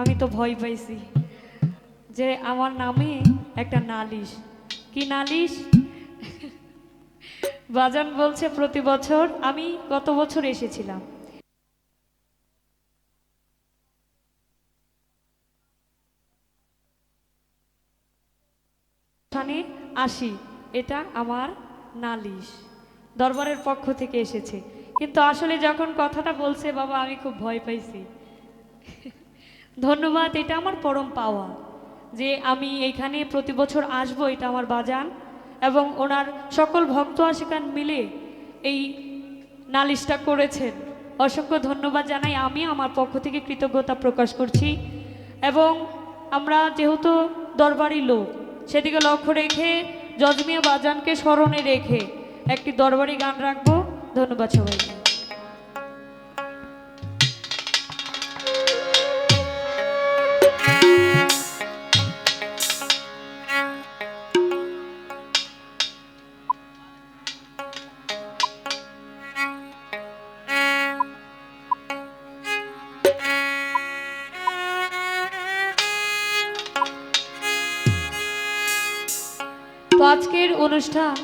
আমি তো ভয় পাইছি যে আমার নামে একটা নালিশ। কি নালিশ? বাজান বলছে, প্রতি বছর আমি গত বছর এসেছিলাম। আসি, এটা আমার নালিশ। দরবারের পক্ষ থেকে এসেছে। কিন্তু আসলে যখন কথাটা বলছে, বাবা, আমি খুব ভয় পাইছি। ধন্যবাদ, এটা আমার পরম পাওয়া। যে আমি এইখানে প্রতি বছর আসব, এটা আমার বাজান। এবং ওনার সকল ভক্ত আশিকান মিলে এই নালিশটা করেছেন। অসংখ্য ধন্যবাদ জানাই, আমি আমার পক্ষ থেকে কৃতজ্ঞতা প্রকাশ করছি। এবং আমরা যেহেতু দরবারি লোক, সেদিকে লক্ষ্য রেখে জজমিয়া বাজানকে স্মরণে রেখে একটি দরবারি গান রাখব। ধন্যবাদ সবাইকে। তো আজকের অনুষ্ঠান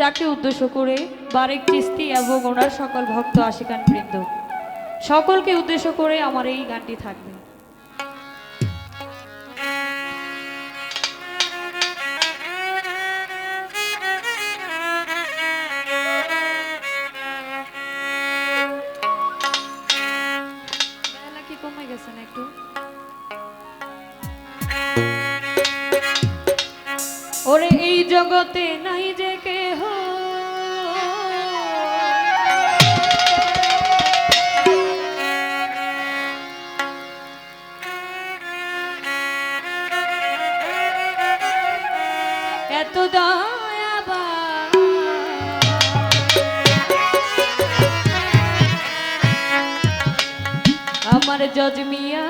যাকে উদ্দেশ্য করে বারেক কিস্তি এবং ওনার সকল ভক্ত আশিকান বৃন্দ। সকলকে উদ্দেশ্য করে আমার এই গানটি থাকবে। ওরে এই জগতে নাই যে কেহ এত। আমার জজমিয়া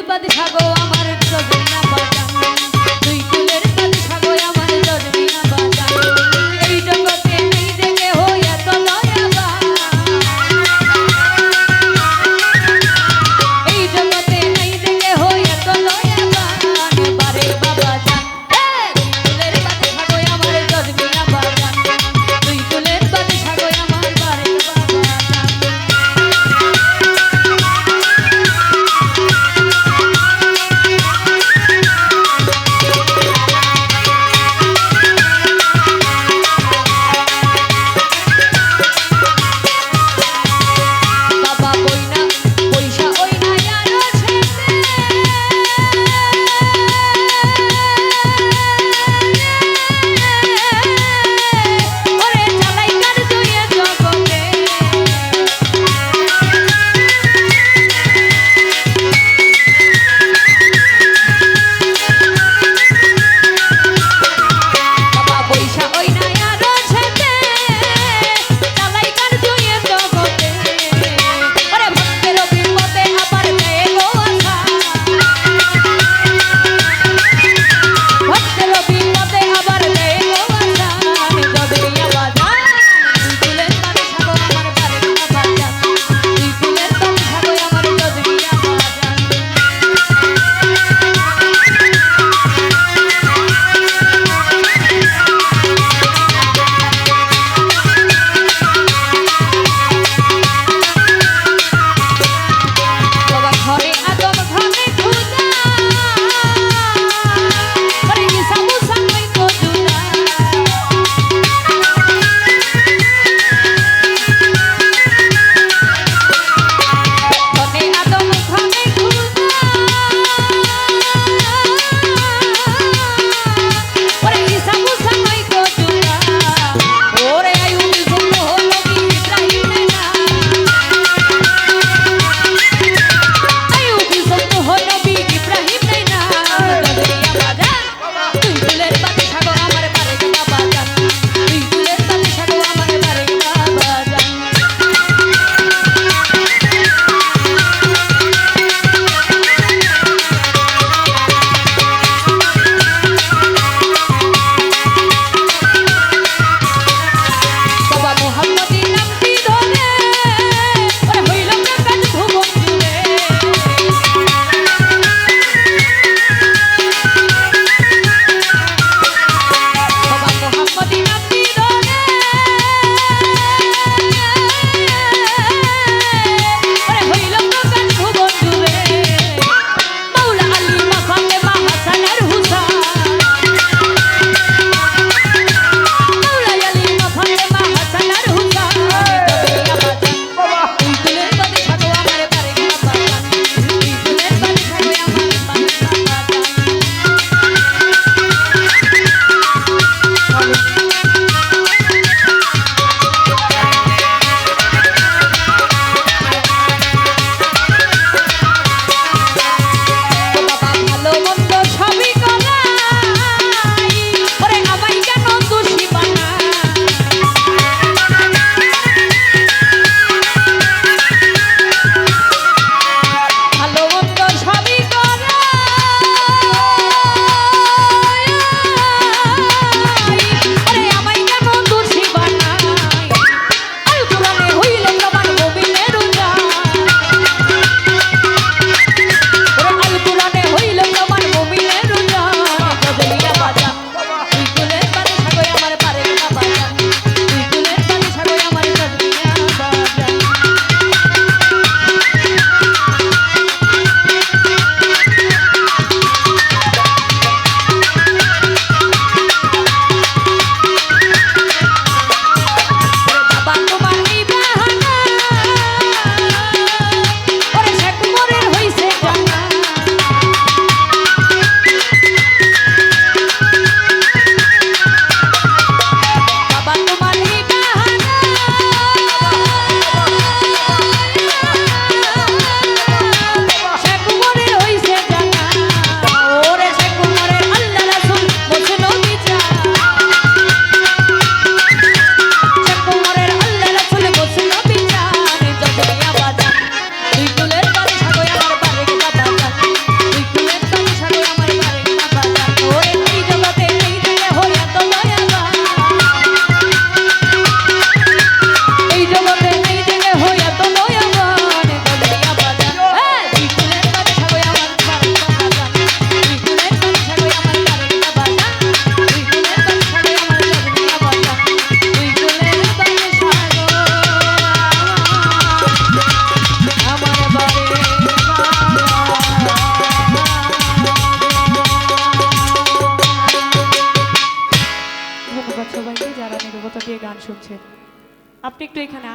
কুলের বাদশা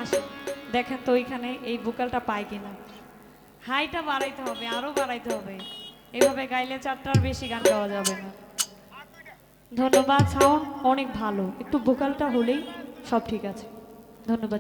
আসেন দেখেন তো ওইখানে এই বুকালটা পায় কিনা। হাইটা বাড়াইতে হবে আরও বাড়াইতে হবে। এভাবে গাইলে চারটার বেশি গান গাওয়া যাবে না। ধন্যবাদ সাউন্ড অনেক ভালো। একটু ভোকালটা হলেই সব ঠিক আছে। ধন্যবাদ।